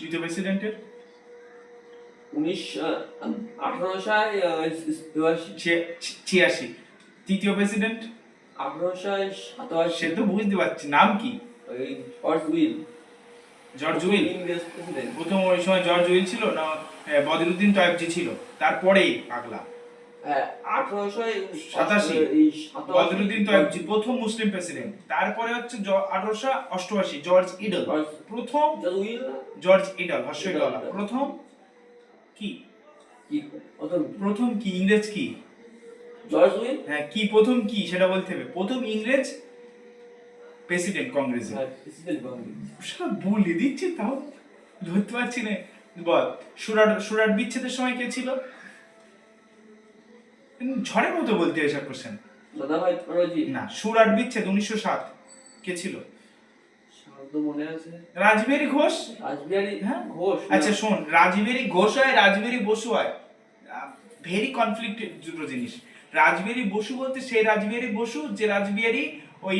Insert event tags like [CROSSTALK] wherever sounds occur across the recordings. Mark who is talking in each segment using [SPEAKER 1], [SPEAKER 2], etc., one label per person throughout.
[SPEAKER 1] তৃতীয় প্রেসিডেন্টের
[SPEAKER 2] উনিশ আঠারোশো
[SPEAKER 1] ছিয়াশি। তৃতীয় প্রেসিডেন্ট
[SPEAKER 2] আঠারোশো সাতাশি।
[SPEAKER 1] সে তো বুঝতে পারছি নাম কি?
[SPEAKER 2] জর্জ উইল
[SPEAKER 1] জর্জ উইল প্রথম ওই সময় জর্জ উইল ছিল না বদরুদ্দিন তয়েবজি ছিল। তারপরেই পাগলা।
[SPEAKER 2] হ্যাঁ
[SPEAKER 1] প্রথম মুসলিম প্রেসিডেন্ট। তারপরে হচ্ছে আঠারোশো অষ্টআশি জর্জ ইডল। প্রথম
[SPEAKER 2] জর্জ
[SPEAKER 1] ইডল। প্রথম কি? প্রথম কি? ইংরেজ কি?
[SPEAKER 2] জর্জ উইল?
[SPEAKER 1] হ্যাঁ কি প্রথম কি? সেটা বলতে হবে। প্রথম ইংরেজ প্রেসিডেন্ট কংগ্রেসের
[SPEAKER 2] হ্যাঁ কংগ্রেস।
[SPEAKER 1] সব বলে দিচ্ছে তাও। ধরতে পারছি না। বল সুরাট সুরাট বিচ্ছেদের সময় কে ছিল? ঝড়ের মতো বলতে এসব কোশ্চেন না সুরাট বিচ্ছেদ উনিশশো সাত। কে ছিল?
[SPEAKER 2] মনে আছে।
[SPEAKER 1] রাজবিহারী ঘোষ?
[SPEAKER 2] রাসবিহারী
[SPEAKER 1] হ্যাঁ?
[SPEAKER 2] ঘোষ
[SPEAKER 1] আচ্ছা শোন রাজবিহারী ঘোষ হয় রাজবিহারী বসু হয়। ভেরি কনফ্লিক্ট দুটো জিনিস। রাজবিহারী বসু বলতে সেই রাজবিহারী বসু যে রাজবিহারী ওই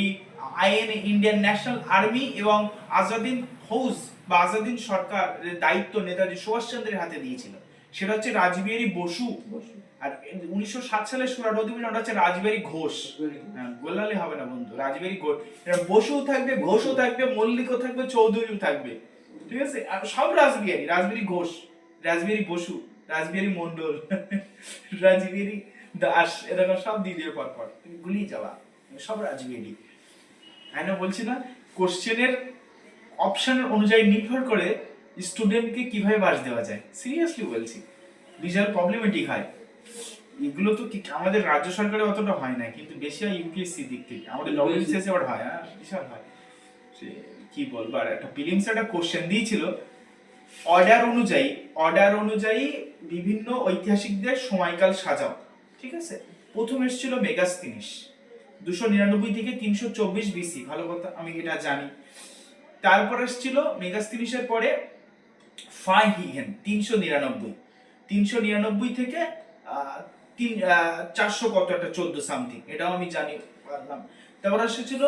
[SPEAKER 1] আইএন ইন্ডিয়ান ন্যাশনাল আর্মি এবং আজাদিন ফৌজ বা আজাদিন সরকার দায়িত্ব নেতাজি সুভাষচন্দ্রের হাতে দিয়েছিল। সেটা হচ্ছে রাজবিহারী বসু।
[SPEAKER 2] বসু।
[SPEAKER 1] আর উনিশশো সাত সালে সুরাট অধিবেশন ওটা হচ্ছে রাজবিহারী ঘোষ। হ্যাঁ, গোল্লালে হবে না বন্ধু রাজবেরি ঘোষ। এটা বসুও থাকবে ঘোষও থাকবে মল্লিকও থাকবে চৌধুরীও থাকবে। ঠিক আছে? আর সব রাজবিহারী রাজবিহারী ঘোষ রাজবিহারী বসু রাজবিহারী মন্ডল [LAUGHS] রাজবিহারী দাস এরকম সব দিয়ে দিয়ে পর পর গুলিয়ে যাওয়া সব রাজবিহারী হ্যাঁ না বলছি না? কোশ্চেনের অপশন অনুযায়ী নির্ভর করে স্টুডেন্টকে কীভাবে বাস দেওয়া যায়। সিরিয়াসলি বলছি বিশাল প্রবলেমেটিক হয়। এগুলো তো কি- আমাদের রাজ্য সরকারে অতটা হয় না কিন্তু বেশি হয় ইউপিএসসি দিক থেকে। আমাদের ডব্লিউবিসিএস আবার হয় হ্যাঁ বিশাল হয়। সে কি বলব আর একটা প্রিলিমস একটা কোশ্চেন দিয়েছিল। অর্ডার অনুযায়ী অর্ডার অনুযায়ী বিভিন্ন ঐতিহাসিকদের সময়কাল সাজাও ঠিক আছে? প্রথম এসেছিল মেগাস্তিনিস দুশো নিরানব্বই থেকে তিনশো চব্বিশ বিসি ভালো কথা আমি এটা জানি। তারপর এসেছিল মেগাস্তিনিসের পরে ফাই হিহেন তিনশো নিরানব্বই। তিনশো নিরানব্বই থেকে তিন চারশো কত একটা চোদ্দ সামথিং এটাও আমি জানি পারলাম। তারপর এসেছিল।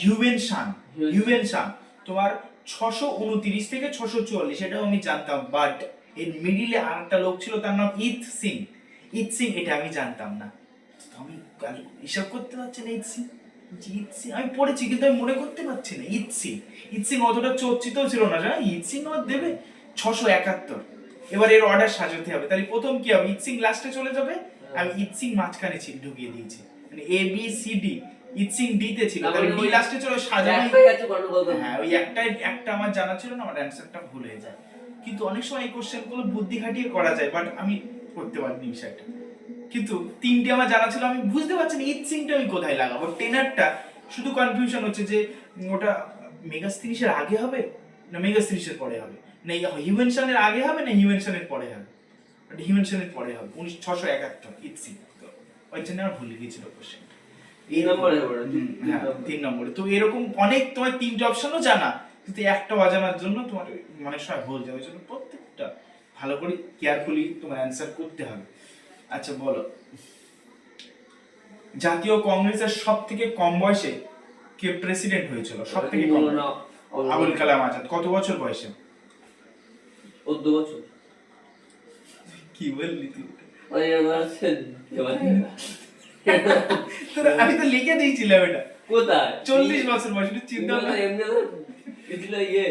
[SPEAKER 1] Hiuen Tsang Hiuen Tsang. তোমার ছশো উনত্রিশ থেকে ছশো চুয়াল্লিশ এটাও আমি জানতাম বাট এর মিডিলে আর একটা লোক ছিল তার নাম ইথ সিং। ইথ সিং এটা আমি জানতাম না। আমি হিসাব করতে পারছি না ইথ সিং। ইথ সিং আমি পড়েছি কিন্তু আমি মনে করতে পারছি না ইথ সিং। ইথ সিং অতটা চর্চিত ছিল না জানো? ইথ সিং আমার দেবে ছশো একাত্তর। এবার এর অর্ডার সাজাতে হবে। তাহলে প্রথম কি হবে? ইথ সিং লাস্টে চলে যাবে আমি ইথ সিং মাঝখানে ছিল ঢুকিয়ে দিয়েছি। মানে এ বি সি ডি ইথ সিং ডি তে ছিল। তাহলে ডি লাস্টে চলে সাজানো
[SPEAKER 2] গন্ডগোল করবে।
[SPEAKER 1] হ্যাঁ ওই একটাই একটা আমার জানা ছিল না আমার অ্যান্সারটা ভুল হয়ে যায়। কিন্তু অনেক সময় এই কোশ্চেনগুলো বুদ্ধি খাটিয়ে করা যায় বাট আমি করতে পারিনি বিষয়টা। কিন্তু তিনটে আমার জানা ছিল আমি বুঝতে পারছি না ইট সিংটা আমি কোথায় লাগাবো। টেনারটা শুধু কনফিউশন হচ্ছে যে ওটা মেগাস তিরিশের আগে হবে না মেগাস তিরিশের পরে হবে? না হিউমেনশনের আগে হবে না হিউমেনশনের পরে হবে? হিউমেনশনের পরে হবে। উনিশ ছশো একাত্তর ইট সিং তো ওই জন্য আমার ভুলে গিয়েছিল কোশ্চেন
[SPEAKER 2] তিন নম্বরে
[SPEAKER 1] হ্যাঁ, তিন নম্বরে। তো এরকম অনেক তোমার তিনটে অপশনও জানা। কিন্তু একটা অজানার জন্য তোমার মানে সময় ভুল যাবে ওই জন্য প্রত্যেকটা ভালো করে কেয়ারফুলি তোমার অ্যান্সার করতে হবে। আচ্ছা বলো। জাতীয় কংগ্রেসের সব থেকে কম বয়সে কে প্রেসিডেন্ট হয়েছিল? সব থেকে কম আবুল কালাম আজাদ। কত বছর বয়সে?
[SPEAKER 2] চোদ্দ বছর।
[SPEAKER 1] কি বললি তুই? তোরা আমি তো লিখে দিয়েছিলাম এটা।
[SPEAKER 2] কোথায়?
[SPEAKER 1] চল্লিশ বছর বয়স চিন্তা
[SPEAKER 2] এমনি এমনি এগুলো ইয়ে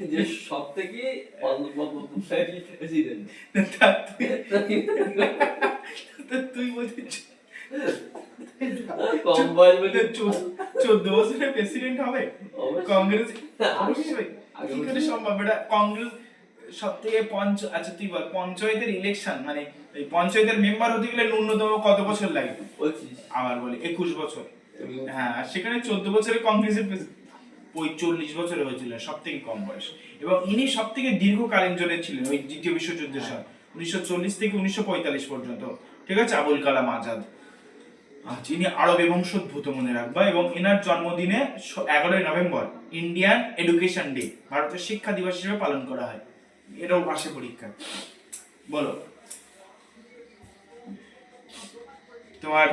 [SPEAKER 2] যে সব থেকে
[SPEAKER 1] তুই- বলছিস
[SPEAKER 2] কম বয়স বলে
[SPEAKER 1] চোদ্দ বছরে প্রেসিডেন্ট হবে? কংগ্রেস অবশ্যই। কি করে সম্ভব? এটা কংগ্রেস সব থেকে পঞ্চ আচ্ছা তুই বল পঞ্চায়েতের ইলেকশন মানে এই পঞ্চায়েতের মেম্বার হতে গেলে ন্যূনতম কত বছর লাগে? আবার বলি একুশ বছর। হ্যাঁ আর সেখানে চোদ্দ বছরে কংগ্রেসের চল্লিশ বছরে হয়েছিল সব থেকে কম বয়স। এবং ইনি সব থেকে দীর্ঘকালীন জনে ছিলেন ওই দ্বিতীয় বিশ্বযুদ্ধের সময় উনিশশো চল্লিশ থেকে উনিশশো পঁয়তাল্লিশ পর্যন্ত। ঠিক আছে? আবুল কালাম আজাদ। আচ্ছা, আরব আরবে বংশোদ্ভূত মনে রাখবা এবং এনার জন্মদিনে এগারোই নভেম্বর ইন্ডিয়ান এডুকেশন ডে ভারতের শিক্ষা দিবস হিসেবে পালন করা হয়। এটাও পাশে পরীক্ষা। বলো। তোমার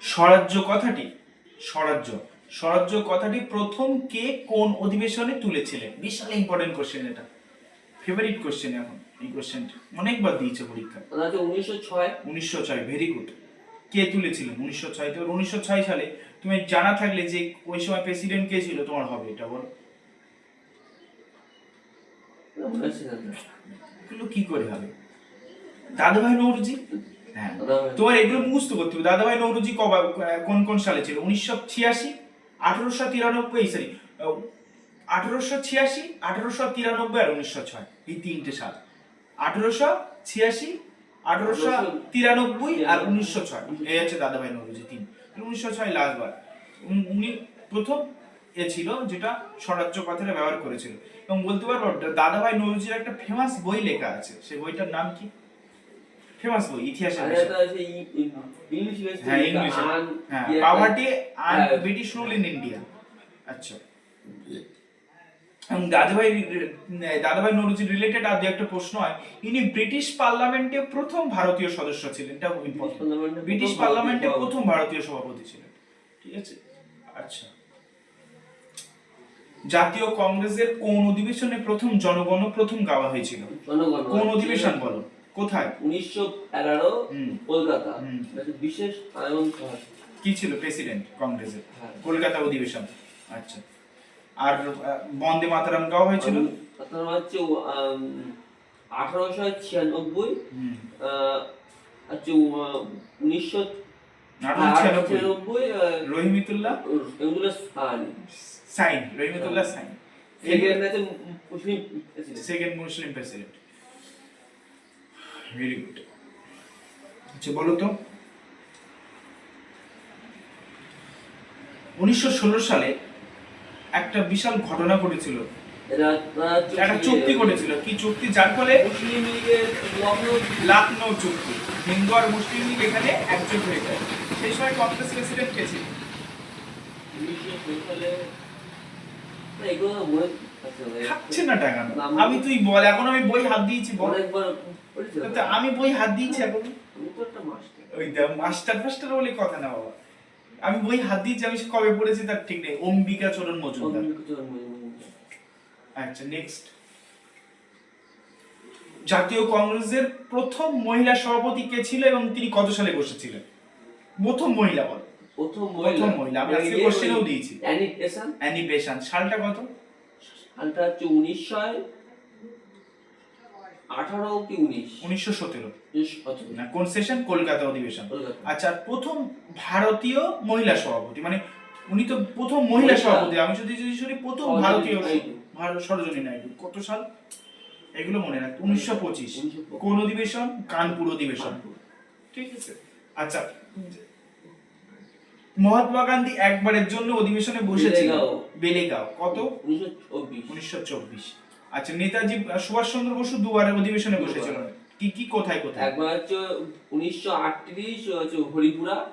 [SPEAKER 1] স্বরাজ্য কথাটি? স্বরাজ্য। স্বরাজ্য কথাটি প্রথম কে কোন অধিবেশনে তুলেছিলেন? বিশাল ইম্পর্টেন্ট কোশ্চেন এটা। ফেভারিট কোশ্চেন এখন এই কোশ্চেনটা অনেকবার দিয়েছে পরীক্ষা।
[SPEAKER 2] উনিশশো ছয়।
[SPEAKER 1] উনিশশো ছয় ভেরি গুড কে তুলেছিলেন? উনিশশো ছয় তো উনিশশো ছয় সালে তুমি জানা থাকলে যে ওই সময় প্রেসিডেন্ট কে ছিল তোমার হবে এটা বলো। এগুলো কি করে হবে? দাদাভাই নৌরুজি? হ্যাঁ। তোমার এগুলো মুখস্থ করতে হবে। দাদাভাই নৌরুজি কবা কোন কোন সালে ছিল? উনিশশো ছিয়াশি আঠারোশো তিরানব্বই সরি আঠারোশো ছিয়াশি আঠারোশো তিরানব্বই আর উনিশশো ছয় এই তিনটে সাল। আঠারোশো ছিয়াশি আঠারোশো তিরানব্বই আর উনিশশো ছয়। এই হচ্ছে দাদাভাই নৌরুজি তিন উনিশশো ছয় লাস্ট বার। উনি- প্রথম এ ছিল যেটা স্বরাজ্য কথাটা ব্যবহার করেছিল এবং বলতে পারব দাদাভাই নজরুলের একটা ফেমাস বই লেখা আছে। সেই বইটার নাম কি? ফেমাস বই ইতিহাসের
[SPEAKER 2] আর
[SPEAKER 1] বিষয়।
[SPEAKER 2] এটা আছে ই- ই- ইংলিশ বেসড
[SPEAKER 1] হ্যাঁ ইংলিশে হ্যাঁ
[SPEAKER 2] ইয়ে-
[SPEAKER 1] পাভার্টি
[SPEAKER 2] হ্যাঁ।
[SPEAKER 1] ব্রিটিশ রুল ইন ইন্ডিয়া আচ্ছা। এবং দাদাভাই দাদাভাই নৌরুজি রিলেটেড আর একটা প্রশ্ন হয়। ইনি ব্রিটিশ পার্লামেন্টে প্রথম ভারতীয় সদস্য ছিলেন এটা ব্রিটিশ পার্লামেন্টে প্রথম ভারতীয় সভাপতি ছিলেন। ঠিক আছে? আচ্ছা। জাতীয় কংগ্রেসের কোন অধিবেশনে প্রথম জনগণ প্রথম গাওয়া হয়েছিল? কোন অধিবেশন বলো? কোথায়?
[SPEAKER 2] উনিশশো এগারো। কলকাতা। বিশেষ
[SPEAKER 1] কি ছিল প্রেসিডেন্ট কংগ্রেসের?
[SPEAKER 2] হ্যাঁ।
[SPEAKER 1] কলকাতা অধিবেশন। আচ্ছা। আর বন্দে মাতারাম গাওয়া হয়েছিল?
[SPEAKER 2] আপনার হচ্ছে আঠারোশো ছিয়ানব্বই। হচ্ছে উনিশশো
[SPEAKER 1] রহিমিতুল্লাহ? সাইন রহিমিতুল্লাহ সাইন।
[SPEAKER 2] সেকেন্ড আছে Muslim president
[SPEAKER 1] second Muslim president very good আচ্ছা বলো তো। উনিশশো ষোলো সালে একটা বিশাল ঘটনা ঘটেছিল। একটা চুক্তি ঘটেছিল। কি চুক্তি? যার ফলে
[SPEAKER 2] মুসলিম লীগের লখনৌ
[SPEAKER 1] চুক্তি। হিন্দু আর মুসলিম লীগ এখানে একজোট হয়ে যায়। সেই সময় কংগ্রেস প্রেসিডেন্ট কে ছিল?
[SPEAKER 2] না,
[SPEAKER 1] টাকা।
[SPEAKER 2] না,
[SPEAKER 1] আমি তুই বল এখন আমি বই হাত দিয়েছি বল। আমি বই হাত দিয়েছি এখন। ওই মাস্টার ফাস্টার বলে কথা না বাবা। আমি বই হাত দিয়েছি আমি কবে পড়েছি তার ঠিক নেই। অম্বিকা চরণ মজুমদার। আচ্ছা নেক্সট জাতীয় কংগ্রেসের প্রথম মহিলা সভাপতি কে ছিল এবং তিনি কত সালে বসেছিলেন? প্রথম মহিলা বল।
[SPEAKER 2] প্রথম
[SPEAKER 1] প্রথম মহিলা। আমি আজকে কোশ্চেনেও দিয়েছি।
[SPEAKER 2] অ্যানি পেশান
[SPEAKER 1] অ্যানি বেসান সালটা কত?
[SPEAKER 2] সালটা হচ্ছে উনিশশো আঠারো কি উনিশ?
[SPEAKER 1] উনিশশো সতেরো। কোন সেশন কলকাতা অধিবেশন। আচ্ছা প্রথম ভারতীয় মহিলা সভাপতি মানে উনি তো প্রথম মহিলা। সভাপতি। আমি যদি যদি শুনি প্রথম ভারতীয়। ভারত সরোজিনী নাইডু কত সাল? এগুলো মনে রাখতে উনিশশো পঁচিশ। কোন অধিবেশন? কানপুর অধিবেশন। ঠিক আছে। আচ্ছা মহাত্মা গান্ধী একবারের জন্য অধিবেশনে বসেছিলেন।
[SPEAKER 2] বেলেগাঁও।
[SPEAKER 1] বেলেগাঁও। কত?
[SPEAKER 2] উনিশশো চব্বিশ।
[SPEAKER 1] আচ্ছা নেতাজি সুভাষ চন্দ্র বসু দুবারের অধিবেশনে বসেছিলেন। কি কি কোথায় কোথায়?
[SPEAKER 2] একবার হচ্ছে উনিশশো আটত্রিশ হচ্ছে হরিপুরা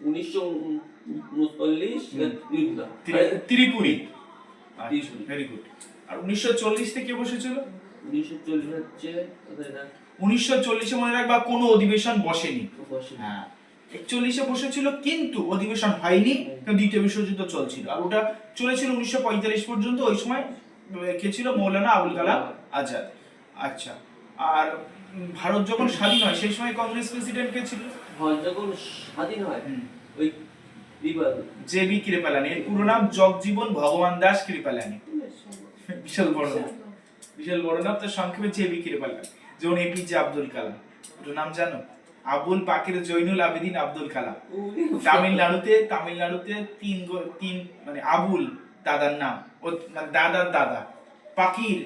[SPEAKER 2] উনিশশো উনচল্লিশ ত্রিপুরা।
[SPEAKER 1] ত্রি- ত্রিপুরি।
[SPEAKER 2] ত্রিপুরি।
[SPEAKER 1] ভেরি গুড আর উনিশশো চল্লিশ থেকে বসেছিল?
[SPEAKER 2] উনিশশো চল্লিশ হচ্ছে?
[SPEAKER 1] উনিশশো চল্লিশে মনে রাখবা কোনো অধিবেশন বসেনি।
[SPEAKER 2] বসে।
[SPEAKER 1] হ্যাঁ। একচল্লিশে বসেছিল কিন্তু অধিবেশন হয়নি দ্বিতীয় বিশ্বযুদ্ধ চলছিল। আর ওটা চলেছিল উনিশশো পঁয়তাল্লিশ পর্যন্ত ওই সময় কে ছিল? মৌলানা আবুল কালাম আজাদ। আচ্ছা আর ভারত যখন স্বাধীন হয় সেই সময় কংগ্রেস প্রেসিডেন্ট কে ছিল?
[SPEAKER 2] ভারত যখন স্বাধীন হয় ওই বিবাদ
[SPEAKER 1] জে বি কৃপালানি। এর পুরো নাম জগজীবন ভগবান দাস কৃপালানি। বিশাল বড় নাম। বিশাল বড় নাম তার সংক্ষেপে জে বি কৃপালানি। যেমন এপিজে আব্দুল কালাম। ওটার নাম জানো? আবুল পাকির জৈনুল আবেদিন আব্দুল কালাম। তামিলনাড়ুতে তামিলনাড়ুতে তিন তিন মানে আবুল দাদার নাম। মানে দাদার দাদা, পাকির,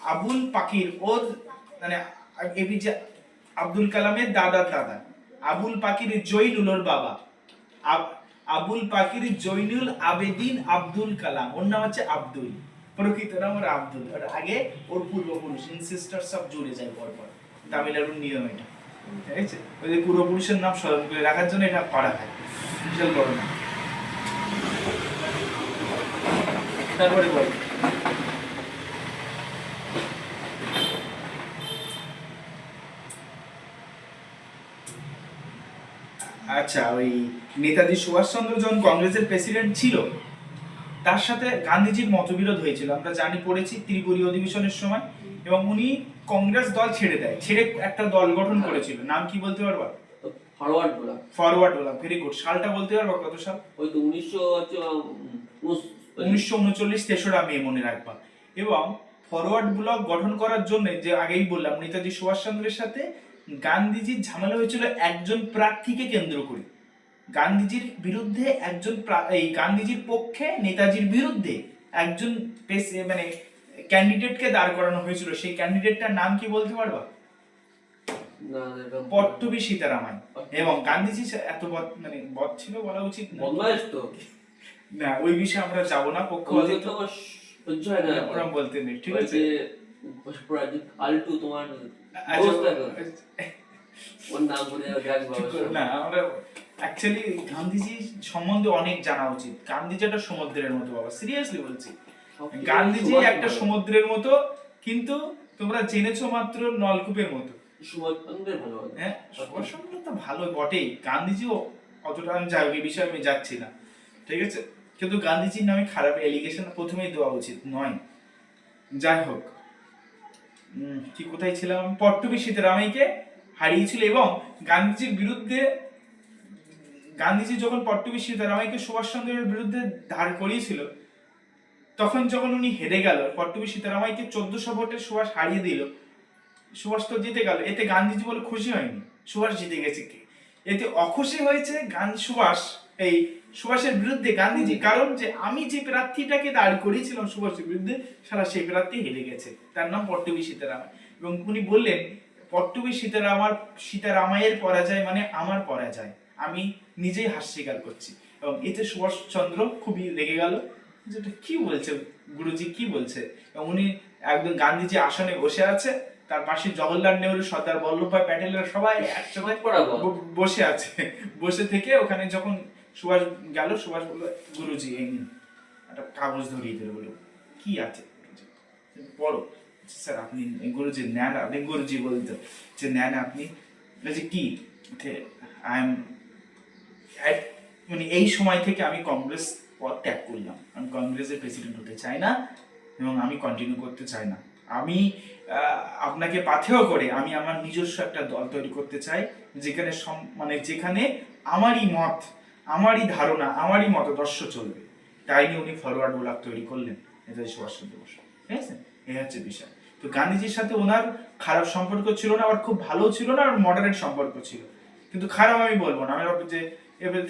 [SPEAKER 1] আবুল পাকির, ওর মানে এপিজে আব্দুল কালামের দাদার দাদা, আবুল পাকির জৈনুল ওর বাবা, আব- আবুল পাকির জৈনুল আবেদিন আব্দুল কালাম, ওর নাম হচ্ছে আব্দুল, প্রকৃত নাম ওর আব্দুল, ওর আগে ওর পূর্বপুরুষ ইনসিস্টার সব জুড়ে যায় পরপর, তামিলনাড়ুর নিয়ম এটা, ঠিক আছে? ওই যে পূর্বপুরুষের নাম স্মরণ করে রাখার জন্য এটা করা হয়, বিশাল বড় নাম তারপরে বল। আচ্ছা ওই নেতাজি সুভাষচন্দ্র যখন কংগ্রেসের প্রেসিডেন্ট ছিল তার সাথে গান্ধীজির মতবিরোধ হয়েছিল। আমরা জানি পড়েছি ত্রিপুরী অধিবেশনের সময় এবং উনি কংগ্রেস দল ছেড়ে দেয় ছেড়ে একটা দল গঠন করেছিল। নাম কি বলতে পারবা?
[SPEAKER 2] ফরওয়ার্ড বলা
[SPEAKER 1] ফরওয়ার্ড বলা ভেরি গুড সালটা বলতে পারবা কত সাল?
[SPEAKER 2] ওই তো উনিশশো
[SPEAKER 1] উনিশশো উনচল্লিশ তেসরা মে মনে রাখবা। এবং ফরওয়ার্ড ব্লক গঠন করার জন্য যে আগেই বললাম নেতাজি সুভাষচন্দ্রের সাথে গান্ধীজির ঝামেলা হয়েছিল একজন প্রার্থীকে কেন্দ্র করে। গান্ধীজির বিরুদ্ধে একজন এই গান্ধীজির পক্ষে নেতাজির বিরুদ্ধে একজন মানে ক্যান্ডিডেটকে দাঁড় করানো হয়েছিল। সেই ক্যান্ডিডেটটার নাম কি বলতে পারবা? পট্টবি সীতারামাই এবং গান্ধীজি এত মানে বদ ছিল বলা উচিত।
[SPEAKER 2] বদমাইশ তো।
[SPEAKER 1] না ওই বিষয়ে আমরা যাব না
[SPEAKER 2] সহ্য হয়
[SPEAKER 1] ওরা বলতে নেই ঠিক আছে?
[SPEAKER 2] আলটু তোমার
[SPEAKER 1] আচ্ছা,
[SPEAKER 2] এখন। ওর নাম করে-
[SPEAKER 1] না আমরা অ্যাকচুয়ালি গান্ধীজি সম্বন্ধে অনেক জানা উচিত। গান্ধীজি একটা সমুদ্রের মতো বাবা সিরিয়াসলি বলছি। গান্ধীজি একটা সমুদ্রের মতো কিন্তু তোমরা জেনেছো মাত্র নলকূপের মতো। হ্যাঁ সুভাষচন্দ্র তো ভালো বটেই। গান্ধীজিও অতটা আমি বিষয়ে আমি যাচ্ছি না। ঠিক আছে? কিন্তু গান্ধীজির নামে খারাপ এলিগেশন প্রথমেই দেওয়া উচিত নয়। যাই হোক কি কোথায় ছিলাম? পট্টবি সীতারামাইকে হারিয়েছিল এবং গান্ধীজির বিরুদ্ধে, গান্ধীজি যখন পট্টবি সীতারামাইকে সুভাষচন্দ্রের বিরুদ্ধে ধার করিয়েছিল, তখন যখন উনি হেরে গেল পট্টবি সীতারামাইকে চোদ্দশো ভোটে সুভাষ হারিয়ে দিল। সুভাষ তো জিতে গেল, এতে গান্ধীজি বলে খুশি হয়নি। সুভাষ জিতে গেছে কি? এতে অখুশি হয়েছে গান সুভাষ। এই সুভাষের বিরুদ্ধে গান্ধীজি কারণ যে আমি যে প্রার্থীটাকে দাঁড় করিয়েছিলাম সুভাষের বিরুদ্ধে সারা সেই প্রার্থী হেরে গেছে। তার নাম পট্টবী সীতারামায় এবং উনি বললেন পট্টবী সীতারামার সীতারামায়ের পরাজয় মানে আমার পরাজয়। আমি নিজেই হাস স্বীকার করছি। এবং এতে সুভাষচন্দ্র খুবই রেগে গেল। যেটা কি বলছে গুরুজি কি বলছে? এবং উনি একদম গান্ধীজি আসনে বসে আছে। তার পাশে জওহরলাল নেহরু সর্দার বল্লভভাই প্যাটেলরা সবাই একসঙ্গে বসে আছে। বসে থেকে ওখানে যখন সুভাষ গেল, সুভাষ বলল, গুরুজি, এই একটা কাগজ ধরিয়ে দিল, বলল, কি আছে পড়ো স্যার, আপনি গুরুজি নেন আপনি গুরুজি বলতো যে নেন আপনি? বলছে কি? আই এম মানে এই সময় থেকে আমি কংগ্রেস পদ ত্যাগ করলাম। আমি কংগ্রেসের প্রেসিডেন্ট হতে চাই না এবং আমি কন্টিনিউ করতে চাই না। আমি আপনাকে পাথেয় করে আমি আমার নিজস্ব একটা দল তৈরি করতে চাই, যেখানে মানে যেখানে আমারই মত আমারই ধারণা, আমারই মতদর্শ চলবে। তাই নিয়ে উনি ফরওয়ার্ড ব্লক তৈরি করলেন। নেতাজি সুভাষচন্দ্র বসু। ঠিক আছে? এই হচ্ছে বিষয়। তো গান্ধীজির সাথে ওনার খারাপ সম্পর্ক ছিল না, আবার খুব ভালো ছিল না, আর মডারেট সম্পর্ক ছিল। কিন্তু খারাপ আমি বলব না। আমি যে এবারে